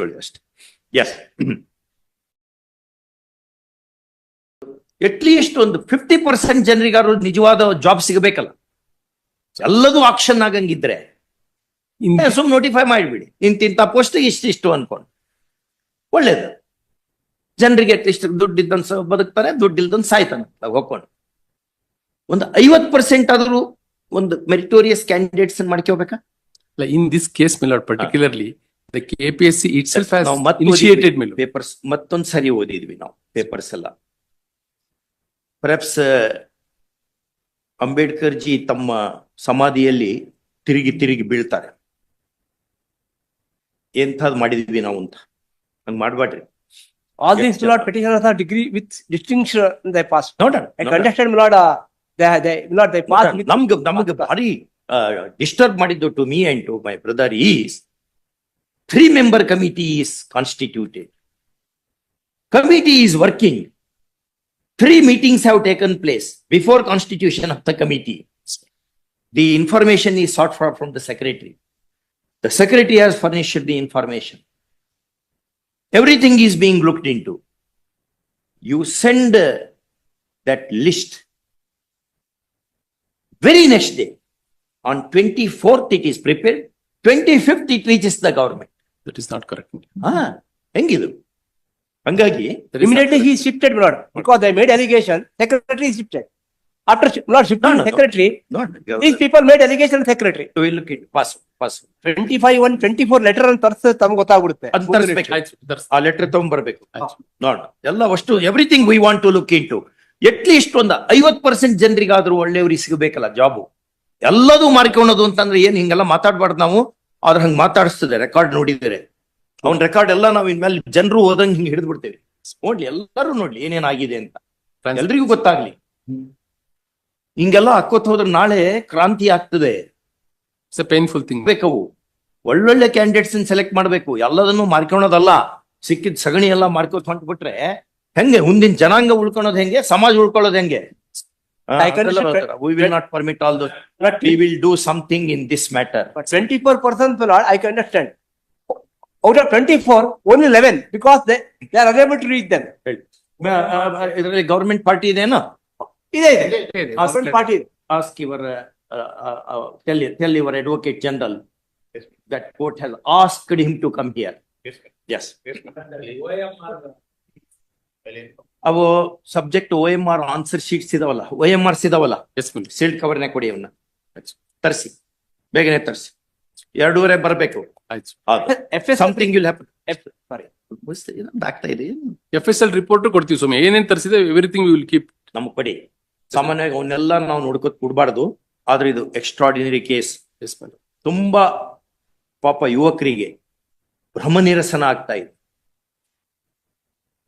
ಹೇಳಿ ಅಷ್ಟೇ yes at least ಒಂದು ಫಿಫ್ಟಿ ಪರ್ಸೆಂಟ್ ಜನರಿಗಾರು ನಿಜವಾದ ಜಾಬ್ ಸಿಗಬೇಕಲ್ಲ. ಎಲ್ಲದೂ ಆಕ್ಷನ್ ಆಗಂಗಿದ್ರೆ ಸುಮ್ ನೋಟಿಫೈ ಮಾಡಿಬಿಡಿ. ಇಂತಿಂತ ಪೋಸ್ಟ್ ಇಷ್ಟಿಷ್ಟು ಅನ್ಕೊಂಡು. ಒಳ್ಳೇದು. ಜನರಿಗೆ ಅಟ್ಲೀಸ್ಟ್ ದುಡ್ಡು ಇದ್ದಂತ ಬದುಕ್ತಾರೆ ದುಡ್ಡು ಇಲ್ದಂತ ಸಾಯ್ತಾನೆ. ಹೋಗ್ಕೊಂಡು. ಒಂದು ಐವತ್ ಪರ್ಸೆಂಟ್ ಆದರೂ ಒಂದು ಮೆರಿಟೋರಿಯಸ್ ಕ್ಯಾಂಡಿಡೇಟ್ಸ್ ಮಾಡ್ಕೋಬೇಕಾ ಇನ್ ದಿಸ್ ಕೇಸ್ ಮೇಲೆ my KPSC itself has ನಾವು ಮತ್ತೆ initiated, my lord. ಪೇಪರ್ಸ್ ಮತ್ತೊಂದ್ ಸರಿ ಓದಿದ್ವಿ ನಾವು ಪೇಪರ್ಸ್ ಎಲ್ಲ ಪರ್ಯಾಪ್ಸ್ ಅಂಬೇಡ್ಕರ್ ಜಿ ತಮ್ಮ ಸಮಾಧಿಯಲ್ಲಿ ತಿರುಗಿ ತಿರುಗಿ ಬೀಳ್ತಾರೆ ಎಂಥದ್ ಮಾಡಿದ್ವಿ ನಾವು ಅಂತ ಹಂಗ್ ಮಾಡ್ಬೇಡ್ರಿ All these, Yes, my lord, petitioners are degree with distinction they passed. ನೋಡೋಣ I contested, my lord, uh, they, they, my lord, they passed with. ನಮ್ಗೆ ನಮ್ಗೆ ಭಾರಿ ಡಿಸ್ಟರ್ಬ್ ಮಾಡಿದ್ದು to me and to my brother is three member committee is constituted. Committee is working. Three meetings have taken place before constitution of the committee. The information is sought for from the secretary. The secretary has furnished the information. Everything is being looked into. You send uh, that list. Very next day, on 24th it is prepared, 25th it reaches the government. That is not correct. ಹಾ ಹೆಂಗಿದು ಹಂಗಾಗಿ That is not Immediately correct. he shifted, my lord, because they made allegation, secretary is shifted. After, shi- my lord, shifting No, no, no. secretary, not these people made allegation secretary. we look into pass pass Twenty-five, one, twenty-four letter ಅಂತ ತರ್ಸ ತಮ್ಗೆ ಗೊತ್ತಾಗ್ಬಿಡುತ್ತೆ. ಆ letter ತಗೊಂಡ್ಬರ್ಬೇಕು. ನೋಡ ಎಲ್ಲ ಅಷ್ಟು everything we want to look into at least ಒಂದು ಐವತ್ ಪರ್ಸೆಂಟ್ ಜನರಿಗಾದ್ರೂ ಒಳ್ಳೆಯವ್ರಿಗೆ ಸಿಗಬೇಕಲ್ಲ ಜಾಬು ಎಲ್ಲದೂ ಮಾರ್ಕೊಳೋದು ಅಂತಂದ್ರೆ ಏನ್ ಹಿಂಗೆಲ್ಲ ಮಾತಾಡ್ಬಾರ್ದು ನಾವು ಆದ್ರೆ ಹಂಗ ಮಾತಾಡಿಸ್ತದೆ ರೆಕಾರ್ಡ್ ನೋಡಿದರೆ ಅವ್ನ ರೆಕಾರ್ಡ್ ಎಲ್ಲ ನಾವು ಇನ್ಮೇಲೆ ಜನರು ಓದಂಗ್ ಹಿಂಗ್ ಹಿಡಿದು ಬಿಡ್ತೇವೆ ನೋಡ್ಲಿ ಎಲ್ಲರೂ ನೋಡ್ಲಿ ಏನೇನಾಗಿದೆ ಅಂತ. ಎಲ್ರಿಗೂ ಗೊತ್ತಾಗ್ಲಿ. ಹಿಂಗೆಲ್ಲ ಹಾಕೋತ್ ಹೋದ್ರೆ ನಾಳೆ ಕ್ರಾಂತಿ ಆಗ್ತದೆ. Painful thing. ಬೇಕವು ಒಳ್ಳೊಳ್ಳೆ ಕ್ಯಾಂಡಿಡೇಟ್ಸ್ ಸೆಲೆಕ್ಟ್ ಮಾಡ್ಬೇಕು. ಎಲ್ಲದನ್ನು ಮಾರ್ಕೊಳೋದಲ್ಲ ಸಿಕ್ಕಿದ ಸಗಣಿ ಎಲ್ಲ ಮಾರ್ಕೋತ್ ಹೊಂಟ್ಬಿಟ್ರೆ ಹೆಂಗೆ? ಮುಂದಿನ ಜನಾಂಗ ಉಳ್ಕೊಳೋದ್ ಹೆಂಗೆ? ಸಮಾಜ ಉಳ್ಕೊಳ್ಳೋದ್ ಹೆಂಗೆ? I can- we will not permit all those But we will do something in this matter but twenty-four percent, my lord, I can understand. Out of twenty-four, only eleven, because they, they are unable to reach them. ಇದರಲ್ಲಿ government party ಇದೇನೋ ಇದೆ ಇದೆ. Government party ಇದೆ. ask your uh, uh, uh, tell tell your advocate general that court has asked him to come here. ಅವು subject O M R answer sheets ಇದಾವಲ್ಲ O M Rs ಇದಾವಲ್ಲ ನೇ sealed ಕವರ್ನೇ ಕೊಡಿ ಅವನ್ನ ತರಿಸಿ. ಬೇಗನೆ ತರಿಸಿ. ಎರಡೂವರೆ ಬರಬೇಕು. F S something will happen sorry. ಆಗ್ತಾ ಇದೆ FSL report ಕೊಡ್ತೀವಿ ಸುಮ್ಮನೆ ಏನೇನ್ ತರಿಸಿದೆ ಎವ್ರಿಥಿಂಗ್ ವಿಲ್ ಕೀಪ್ ನಮ್ಗೆ ಕೊಡಿ. ಸಾಮಾನ್ಯವಾಗಿ ಅವನ್ನೆಲ್ಲ ನಾವು ನೋಡ್ಕೊತ್ ಕೊಡ್ಬಾರ್ದು. ಆದ್ರೆ ಇದು ಎಕ್ಸ್ಟ್ರಾಡಿನರಿ ಕೇಸ್ ಎಸ್ ತುಂಬಾ ಪಾಪ ಯುವಕರಿಗೆ ಭ್ರಮ ನಿರಸನ ಆಗ್ತಾ ಇದೆ.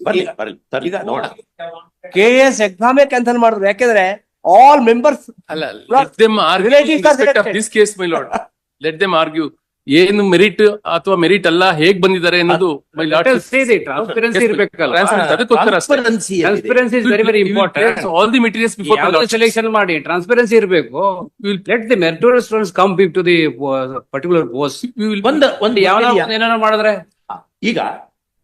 ಬರ್ಲಿ ಬರ್ಲಿ ತರ್ಲಿ ಈಗ ನೋಡ. ಕೆ ಎಸ್ ಎಕ್ಸಾಮೇ ಕ್ಯಾನ್ಸಲ್ ಮಾಡಿದ್ರು ಯಾಕೆಂದ್ರೆ ಆಲ್ ಮೆಂಬರ್ಸ್ ಅಲ್ಲ Lord, lord let them argue ಏನು ಮೆರಿಟ್ ಅಥವಾ ಮೆರಿಟ್ ಅಲ್ಲ ಹೇಗ್ ಬಂದಿದ್ದಾರೆ ಅನ್ನೋದು ಮೈ ಲಾರ್ಡ್ ಟ್ರಾನ್ಸ್ಪರೆನ್ಸಿ ಇರ್ಬೇಕಲ್ಲ. ಅದಕ್ಕೋಸ್ಕರ ಅಷ್ಟೇ. Transparency is very very important all the materials before selection ಮಾಡಿ ಟ್ರಾನ್ಸ್ಪರೆನ್ಸಿ ಇರಬೇಕು let the meritorious students come big to the particular post ಒಂದ್ ಒಂದು ಯಾವ ಯಾವ ಏನಾರ ಮಾಡಿದ್ರೆ. ಈಗ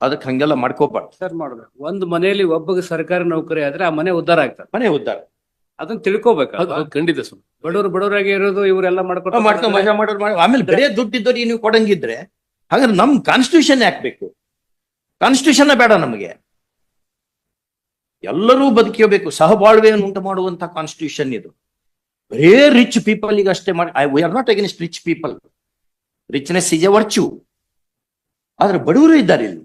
ಅದಕ್ಕೆ ಹಂಗೆಲ್ಲ ಮಾಡ್ಕೋಬಾರ್ದು. ಸರ್ ಮಾಡ್ಬೇಕು ಒಂದು ಮನೆಯಲ್ಲಿ ಒಬ್ಬ ಸರ್ಕಾರಿ ನೌಕರಿ ಆದ್ರೆ ಆ ಮನೆ ಉದ್ಧಾರ ಆಗ್ತದೆ. ಮನೆ ಉದ್ದಾರ ಅದನ್ನ ತಿಳ್ಕೋಬೇಕು ಖಂಡಿತ ಸುಮ್ ಬಡವರು ಬಡವರಾಗಿ ಇರೋದು ಇವರೆಲ್ಲ ಮಾಡ್ಕೊಂಡು ಮಾಡ್ಕೊಂಡು ಮಜಾ ಮಾಡೋರು ಮಾಡಿ ಆಮೇಲೆ ಬರೇ ದುಡ್ಡಿದ್ದವ್ರಿಗೆ ನೀವು ಕೊಡಂಗಿದ್ರೆ ಹಾಗಾದ್ರೆ ನಮ್ ಕಾನ್ಸ್ಟಿಟ್ಯೂಷನ್ ಹಾಕ್ಬೇಕು ಕಾನ್ಸ್ಟಿಟ್ಯೂಷನ್ ಬೇಡ ನಮಗೆ. ಎಲ್ಲರೂ ಬದುಕಬೇಕು ಸಹಬಾಳ್ವೆಯನ್ನು ಉಂಟು ಮಾಡುವಂತ ಕಾನ್ಸ್ಟಿಟ್ಯೂಷನ್ ಇದು. ಬರೇ ರಿಚ್ ಪೀಪಲ್ ಈಗ ಅಷ್ಟೇ ಮಾಡಿ I we are not against rich people richness is a virtue ಆದ್ರೆ ಬಡವರು ಇದ್ದಾರೆ ಇಲ್ಲಿ.